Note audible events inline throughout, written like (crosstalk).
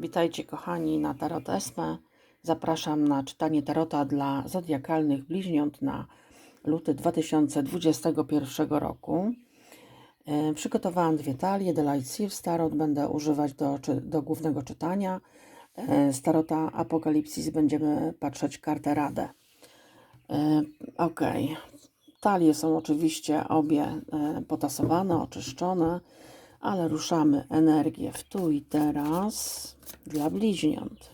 Witajcie kochani na Tarot Esme. Zapraszam na czytanie Tarota dla zodiakalnych bliźniąt na luty 2021 roku. E, Przygotowałam dwie talie, The Light Seals Tarot będę używać do, do głównego czytania. E, Z Tarota Apokalipsis będziemy patrzeć kartę Radę. E, Ok. Talie są oczywiście obie potasowane, oczyszczone, ale ruszamy energię w tu i teraz dla bliźniąt.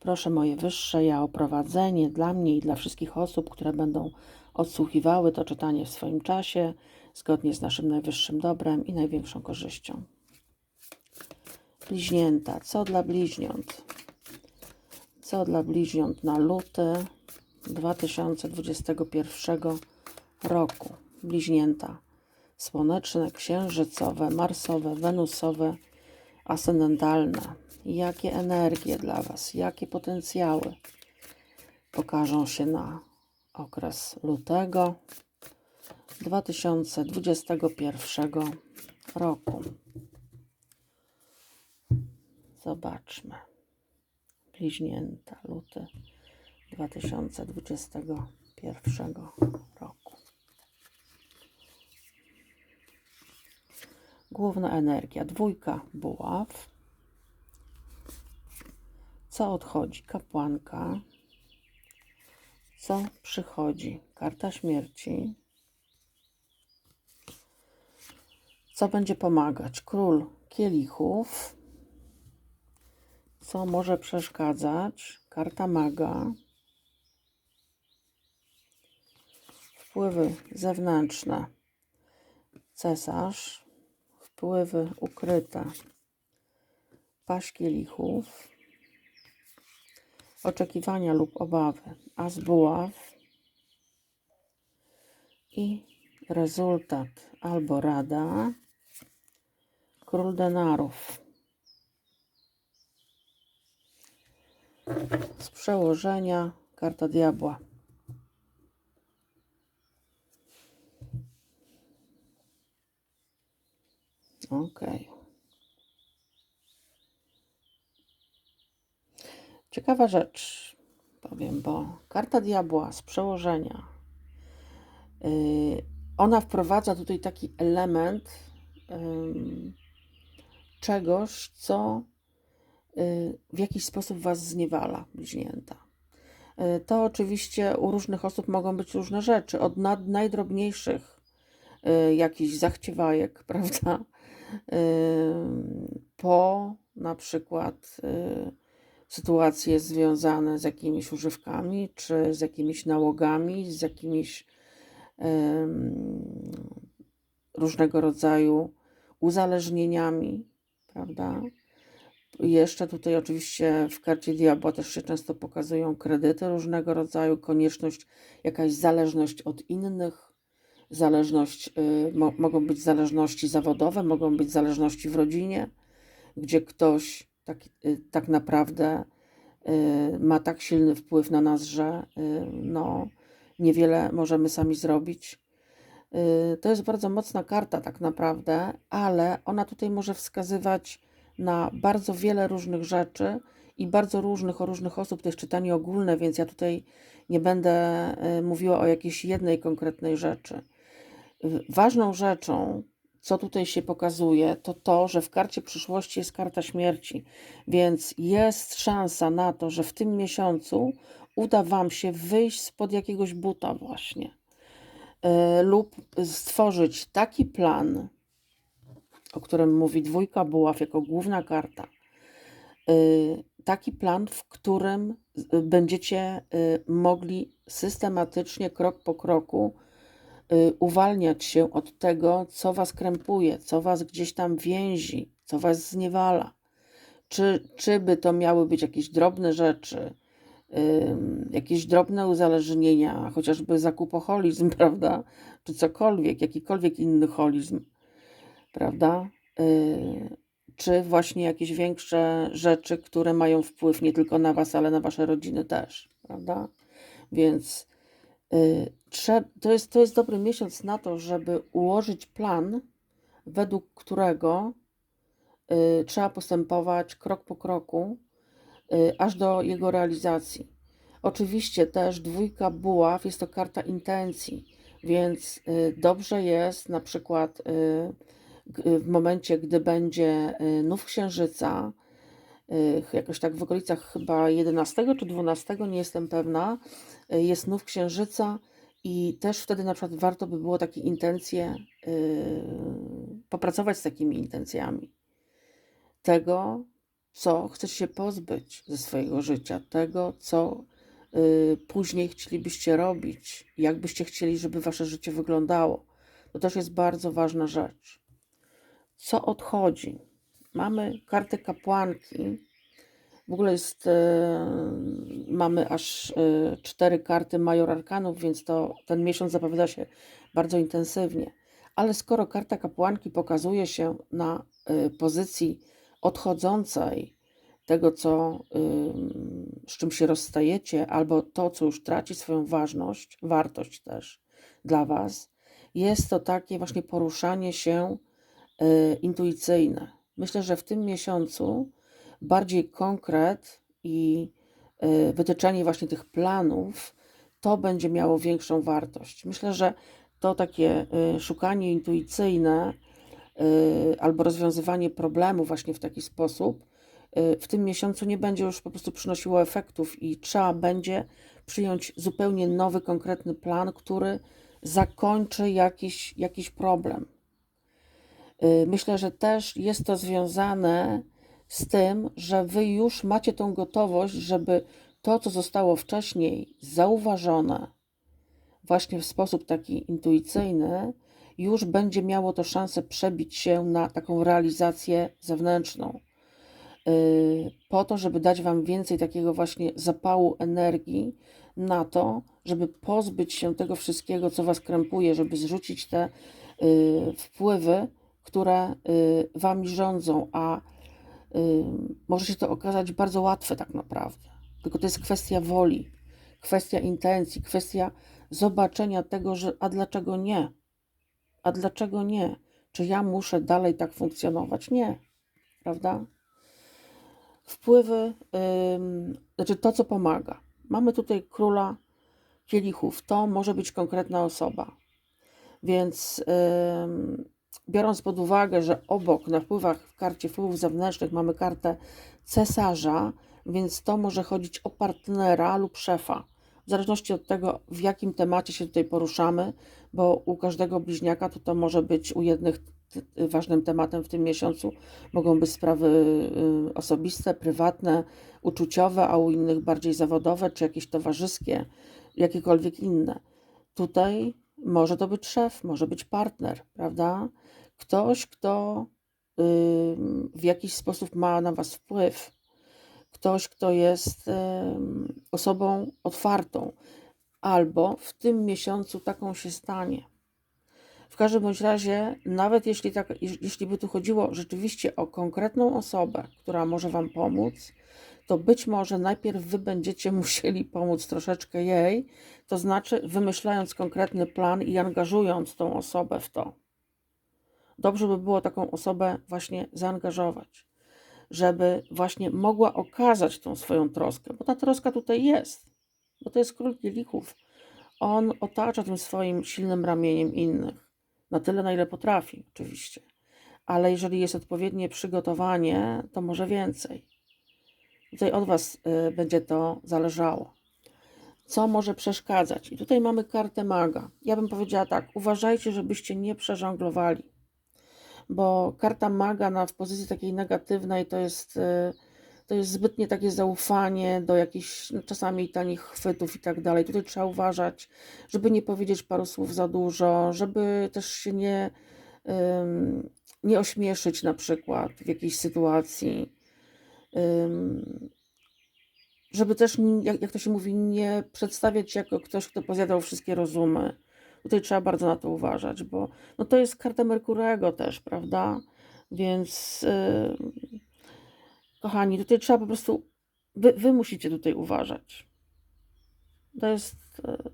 Proszę moje wyższe ja o prowadzenie dla mnie i dla wszystkich osób, które będą odsłuchiwały to czytanie w swoim czasie, zgodnie z naszym najwyższym dobrem i największą korzyścią. Bliźnięta, co dla bliźniąt? Co dla bliźniąt na luty 2021 roku? Bliźnięta słoneczne, księżycowe, marsowe, wenusowe, ascendentalne. Jakie energie dla Was, jakie potencjały pokażą się na okres lutego 2021 roku. Zobaczmy. Bliźnięta, luty 2021 roku. Główna energia, dwójka buław. Co odchodzi? Kapłanka. Co przychodzi? Karta śmierci. Co będzie pomagać? Król kielichów. Co może przeszkadzać? Karta maga. Wpływy zewnętrzne. Cesarz. Wpływy ukryte. Paść kielichów. Oczekiwania lub obawy. As buław. I rezultat albo rada. Król denarów. Z przełożenia karta diabła. Okej. Ciekawa rzecz, powiem, bo karta diabła z przełożenia, yy, ona wprowadza tutaj taki element ym, czegoś, co yy, w jakiś sposób Was zniewala, bliźnięta. Yy, To oczywiście u różnych osób mogą być różne rzeczy, od nad, najdrobniejszych y, jakichś zachciewajek, (laughs) prawda, po na przykład y, sytuacje związane z jakimiś używkami, czy z jakimiś nałogami, z jakimiś różnego rodzaju uzależnieniami, prawda. Jeszcze tutaj oczywiście w karcie diabła też się często pokazują kredyty różnego rodzaju, konieczność, jakaś zależność od innych, zależność, y, mo, mogą być zależności zawodowe, mogą być zależności w rodzinie, gdzie ktoś tak, y, tak naprawdę y, ma tak silny wpływ na nas, że no, niewiele możemy sami zrobić. To jest bardzo mocna karta, tak naprawdę, ale ona tutaj może wskazywać na bardzo wiele różnych rzeczy i bardzo różnych o różnych osób. To jest czytanie ogólne, więc ja tutaj nie będę mówiła o jakiejś jednej konkretnej rzeczy. Ważną rzeczą, co tutaj się pokazuje, to to, że w karcie przyszłości jest karta śmierci, więc jest szansa na to, że w tym miesiącu uda Wam się wyjść spod jakiegoś buta, właśnie, y, lub stworzyć taki plan, o którym mówi dwójka buław jako główna karta. y, Taki plan, w którym będziecie y, mogli systematycznie, krok po kroku, uwalniać się od tego, co was krępuje, co was gdzieś tam więzi, co was zniewala. Czy, czy by to miały być jakieś drobne rzeczy, jakieś drobne uzależnienia, chociażby zakupoholizm, (laughs) prawda? Czy cokolwiek, jakikolwiek inny holizm, prawda? Y, czy właśnie jakieś większe rzeczy, które mają wpływ nie tylko na was, ale na wasze rodziny też, prawda? Więc y, to, jest, to jest dobry miesiąc na to, żeby ułożyć plan, według którego y, trzeba postępować krok po kroku, y, aż do jego realizacji. Oczywiście też dwójka buław jest to karta intencji, więc y, dobrze jest na przykład y, w momencie, gdy będzie y, nów księżyca, y, jakoś tak w okolicach chyba 11 czy 12, nie jestem pewna, y, jest nów księżyca i też wtedy na przykład warto by było takie intencje, y, popracować z takimi intencjami tego, co chcecie się pozbyć ze swojego życia, tego, co y, później chcielibyście robić, jak byście chcieli, żeby wasze życie wyglądało. To też jest bardzo ważna rzecz. Co odchodzi? Mamy kartę kapłanki. W ogóle jest, e, mamy aż e, cztery karty Major Arkanów, więc to ten miesiąc zapowiada się bardzo intensywnie. Ale skoro karta kapłanki pokazuje się na e, pozycji odchodzącej tego, co, z czym się rozstajecie, albo to, co już traci swoją ważność, wartość też dla Was, jest to takie właśnie poruszanie się intuicyjne. Myślę, że w tym miesiącu bardziej konkret i y, wytyczenie właśnie tych planów, to będzie miało większą wartość. Myślę, że to takie y, szukanie intuicyjne y, albo rozwiązywanie problemu właśnie w taki sposób w tym miesiącu nie będzie już po prostu przynosiło efektów i trzeba będzie przyjąć zupełnie nowy, konkretny plan, który zakończy jakiś, jakiś problem. Myślę, że też jest to związane z tym, że wy już macie tą gotowość, żeby to, co zostało wcześniej zauważone, właśnie w sposób taki intuicyjny, już będzie miało to szansę przebić się na taką realizację zewnętrzną. Yy, Po to, żeby dać Wam więcej takiego właśnie zapału energii na to, żeby pozbyć się tego wszystkiego, co Was krępuje, żeby zrzucić te yy, wpływy, które yy, Wami rządzą, a może się to okazać bardzo łatwe tak naprawdę. Tylko to jest kwestia woli, kwestia intencji, kwestia zobaczenia tego, że a dlaczego nie? A dlaczego nie? Czy ja muszę dalej tak funkcjonować? Nie, prawda? Wpływy, ym, znaczy to, co pomaga. Mamy tutaj króla kielichów. To może być konkretna osoba. Więc ym, biorąc pod uwagę, że obok na wpływach w karcie wpływów zewnętrznych mamy kartę cesarza, więc to może chodzić o partnera lub szefa. W zależności od tego, w jakim temacie się tutaj poruszamy, bo u każdego bliźniaka to, to może być u jednych ważnym tematem w tym miesiącu mogą być sprawy y, osobiste, prywatne, uczuciowe, a u innych bardziej zawodowe, czy jakieś towarzyskie, jakiekolwiek inne. Tutaj może to być szef, może być partner, prawda? Ktoś, kto w jakiś sposób ma na Was wpływ. Ktoś, kto jest osobą otwartą, albo w tym miesiącu taką się stanie. W każdym bądź razie, nawet jeśli, tak, jeśli by tu chodziło rzeczywiście o konkretną osobę, która może Wam pomóc, to być może najpierw Wy będziecie (laughs) musieli pomóc troszeczkę jej, to znaczy wymyślając konkretny plan i angażując tą osobę w to. Dobrze by było taką osobę właśnie zaangażować, żeby właśnie mogła okazać tą swoją troskę, bo ta troska tutaj jest, bo to jest król kielichów. On otacza tym swoim silnym ramieniem innych, na tyle, na ile potrafi, oczywiście. Ale jeżeli jest odpowiednie przygotowanie, to może więcej. Tutaj od Was y, będzie to zależało. Co może przeszkadzać? I tutaj mamy kartę maga. Ja bym powiedziała tak: uważajcie, żebyście nie przeżonglowali, bo karta maga na, w pozycji takiej negatywnej to jest, y, to jest zbytnie takie zaufanie do jakichś no, czasami tanich chwytów i tak dalej. Tutaj trzeba uważać, żeby nie powiedzieć paru słów za dużo, żeby też się nie, ym, nie ośmieszyć na przykład w jakiejś sytuacji. Żeby też, jak, to się mówi, nie przedstawiać jako ktoś, kto pozjadał wszystkie rozumy. Tutaj trzeba bardzo na to uważać, bo no to jest karta Merkurego też, prawda? Więc kochani, tutaj trzeba po prostu, wy, wy musicie tutaj uważać. To jest, yy,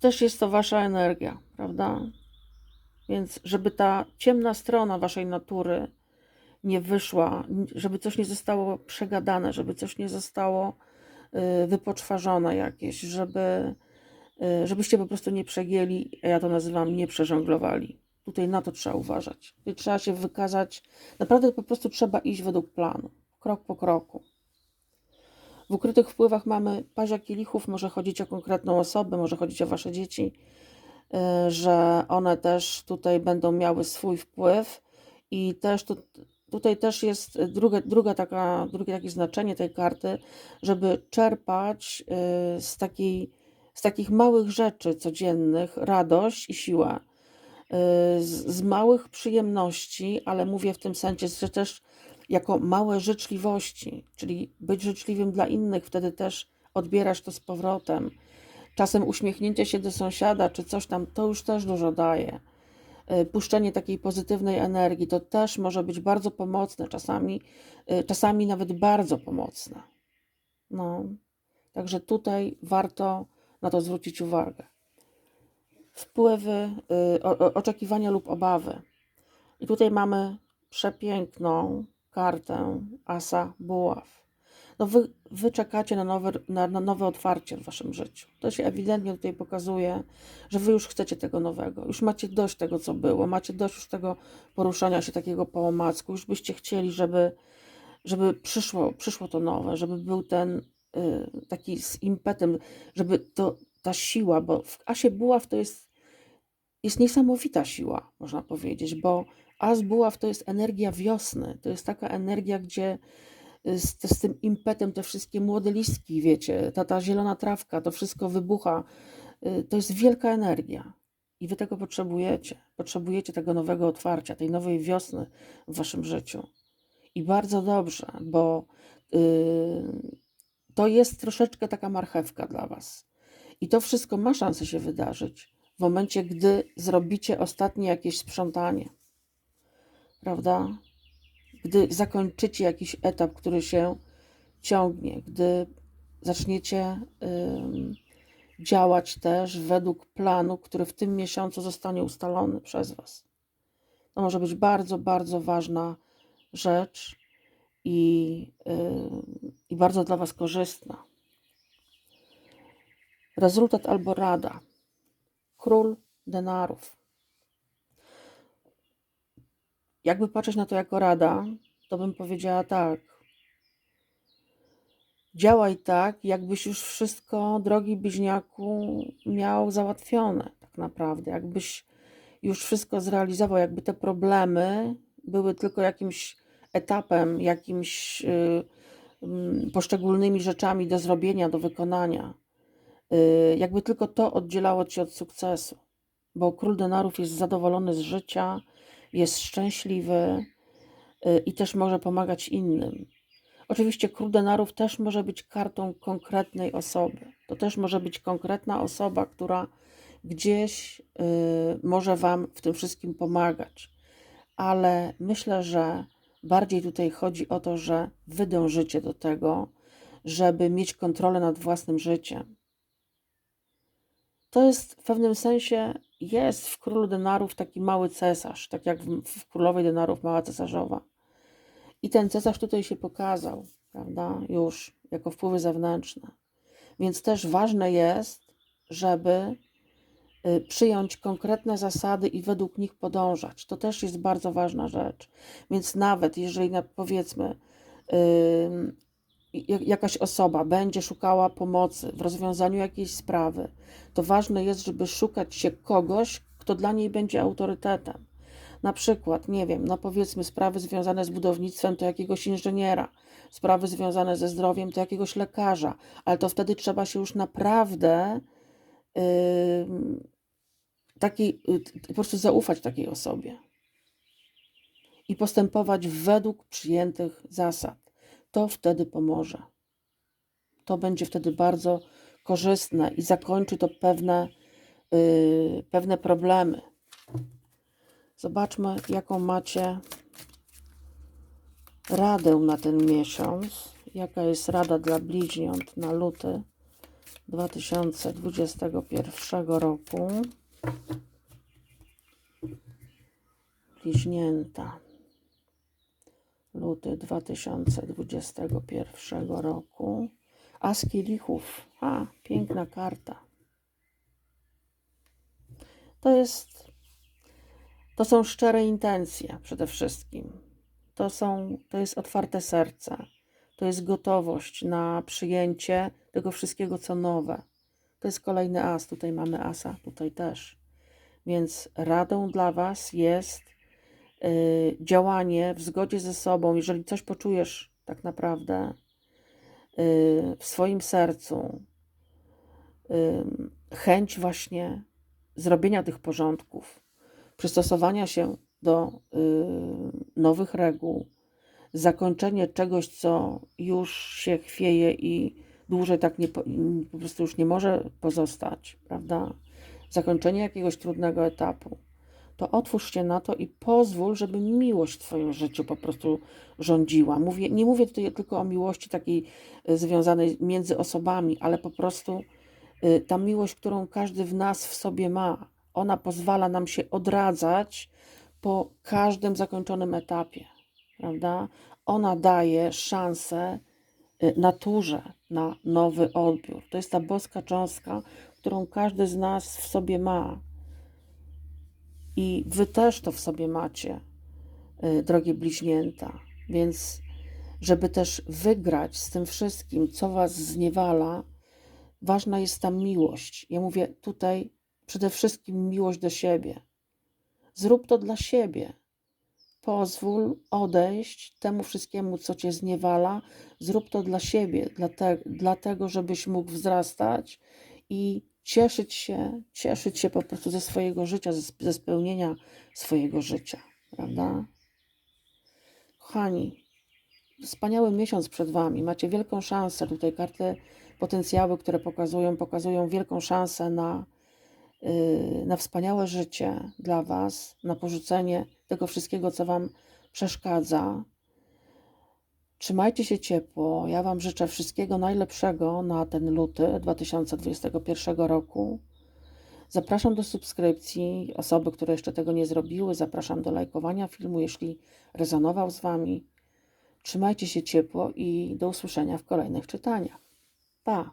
też jest to wasza energia, prawda? Więc żeby ta ciemna strona waszej natury nie wyszła, żeby coś nie zostało przegadane, żeby coś nie zostało y, wypoczwarzone jakieś, żeby, y, żebyście po prostu nie przegięli, a ja to nazywam nie przeżonglowali. Tutaj na to trzeba uważać. Trzeba się wykazać, naprawdę po prostu trzeba iść według planu, krok po kroku. W ukrytych wpływach mamy pazia kielichów, może chodzić o konkretną osobę, może chodzić o wasze dzieci, y, że one też tutaj będą miały swój wpływ i też tu, tutaj też jest druga, druga taka, drugie takie znaczenie tej karty, żeby czerpać y, z, takiej, z takich małych rzeczy codziennych radość i siłę. Y, Z, z małych przyjemności, ale mówię w tym sensie, że też jako małe życzliwości, czyli być życzliwym dla innych, wtedy też odbierasz to z powrotem. Czasem uśmiechnięcie się do sąsiada czy coś tam, to już też dużo daje. Y, Puszczenie takiej pozytywnej energii to też może być bardzo pomocne, czasami, y, czasami nawet bardzo pomocne. No, także tutaj warto na to zwrócić uwagę. Wpływy, y, o, oczekiwania lub obawy. I tutaj mamy przepiękną kartę Asa Buław. No wy, wy czekacie na nowe, na, na nowe otwarcie w waszym życiu. To się ewidentnie tutaj pokazuje, że wy już chcecie tego nowego. Już macie dość tego, co było. Macie dość już tego poruszania się takiego po omacku. Już byście chcieli, żeby, żeby przyszło, przyszło to nowe, żeby był ten y, taki z impetem, żeby to, ta siła, bo w Asie Buław to jest jest niesamowita siła, można powiedzieć, bo As Buław to jest energia wiosny. To jest taka energia, gdzie z, z tym impetem te wszystkie młode listki, wiecie, ta, ta zielona trawka, to wszystko wybucha. Y, To jest wielka energia. I wy tego potrzebujecie. Potrzebujecie tego nowego otwarcia, tej nowej wiosny w waszym życiu. I bardzo dobrze, bo y, to jest troszeczkę taka marchewka dla was. I to wszystko ma szansę się wydarzyć w momencie, gdy zrobicie ostatnie jakieś sprzątanie, prawda? Gdy zakończycie jakiś etap, który się ciągnie, gdy zaczniecie działać też według planu, który w tym miesiącu zostanie ustalony przez Was. To może być bardzo, bardzo ważna rzecz i, i bardzo dla Was korzystna. Rezultat albo rada. Król denarów. Jakby patrzeć na to jako rada, to bym powiedziała tak. Działaj tak, jakbyś już wszystko, drogi bliźniaku, miał załatwione, tak naprawdę. Jakbyś już wszystko zrealizował, jakby te problemy były tylko jakimś etapem, jakimś y, mm, poszczególnymi rzeczami do zrobienia, do wykonania. Y, jakby tylko to oddzielało cię od sukcesu, bo król denarów jest zadowolony z życia, jest szczęśliwy y, i też może pomagać innym. Oczywiście król denarów też może być kartą konkretnej osoby. To też może być konkretna osoba, która gdzieś y, może Wam w tym wszystkim pomagać. Ale myślę, że bardziej tutaj chodzi o to, że Wy dążycie do tego, żeby mieć kontrolę nad własnym życiem. To jest w pewnym sensie, jest w królu denarów taki mały cesarz, tak jak w, w królowej denarów mała cesarzowa. I ten cesarz tutaj się pokazał, prawda, już jako wpływy zewnętrzne. Więc też ważne jest, żeby y, przyjąć konkretne zasady i według nich podążać. To też jest bardzo ważna rzecz. Więc nawet jeżeli powiedzmy jakaś osoba będzie szukała pomocy w rozwiązaniu jakiejś sprawy, to ważne jest, żeby szukać się kogoś, kto dla niej będzie autorytetem. Na przykład, nie wiem, no powiedzmy sprawy związane z budownictwem to jakiegoś inżyniera, sprawy związane ze zdrowiem to jakiegoś lekarza, ale to wtedy trzeba się już naprawdę ym, takiej, y, t- po prostu zaufać takiej osobie i postępować według przyjętych zasad. To wtedy pomoże. To będzie wtedy bardzo korzystne i zakończy to pewne, yy, pewne problemy. Zobaczmy, jaką macie radę na ten miesiąc. Jaka jest rada dla bliźniąt na luty 2021 roku. bliźnięta. Luty 2021 roku. As kielichów. A, piękna karta. To jest, to są szczere intencje przede wszystkim. To, są, to jest otwarte serce. To jest gotowość na przyjęcie tego wszystkiego, co nowe. To jest kolejny as. Tutaj mamy asa, tutaj też. Więc radą dla Was jest działanie w zgodzie ze sobą. Jeżeli coś poczujesz tak naprawdę y, w swoim sercu, y, chęć właśnie zrobienia tych porządków, przystosowania się do y, nowych reguł, zakończenie czegoś, co już się chwieje i dłużej tak nie, po prostu już nie może pozostać, prawda? Zakończenie jakiegoś trudnego etapu. To otwórz się na to i pozwól, żeby miłość w Twoim życiu po prostu rządziła. Mówię, nie mówię tutaj tylko o miłości takiej y, związanej między osobami, ale po prostu y, ta miłość, którą każdy w nas w sobie ma, ona pozwala nam się odradzać po każdym zakończonym etapie, prawda? Ona daje szansę y, naturze na nowy odbiór. To jest ta boska cząstka, którą każdy z nas w sobie ma. I wy też to w sobie macie, y, drogie bliźnięta. Więc, żeby też wygrać z tym wszystkim, co was zniewala, ważna jest ta miłość. Ja mówię tutaj przede wszystkim miłość do siebie. Zrób to dla siebie. Pozwól odejść temu wszystkiemu, co cię zniewala. Zrób to dla siebie, dlate, dlatego, żebyś mógł wzrastać i cieszyć się, cieszyć się po prostu ze swojego życia, ze, ze spełnienia swojego życia, prawda? Kochani, wspaniały miesiąc przed Wami. Macie wielką szansę. Tutaj karty potencjały, które pokazują, pokazują wielką szansę na, yy, na wspaniałe życie dla Was, na porzucenie tego wszystkiego, co Wam przeszkadza. Trzymajcie się ciepło. Ja Wam życzę wszystkiego najlepszego na ten luty 2021 roku. Zapraszam do subskrypcji. Osoby, które jeszcze tego nie zrobiły, zapraszam do lajkowania filmu, jeśli rezonował z Wami. Trzymajcie się ciepło i do usłyszenia w kolejnych czytaniach. Pa!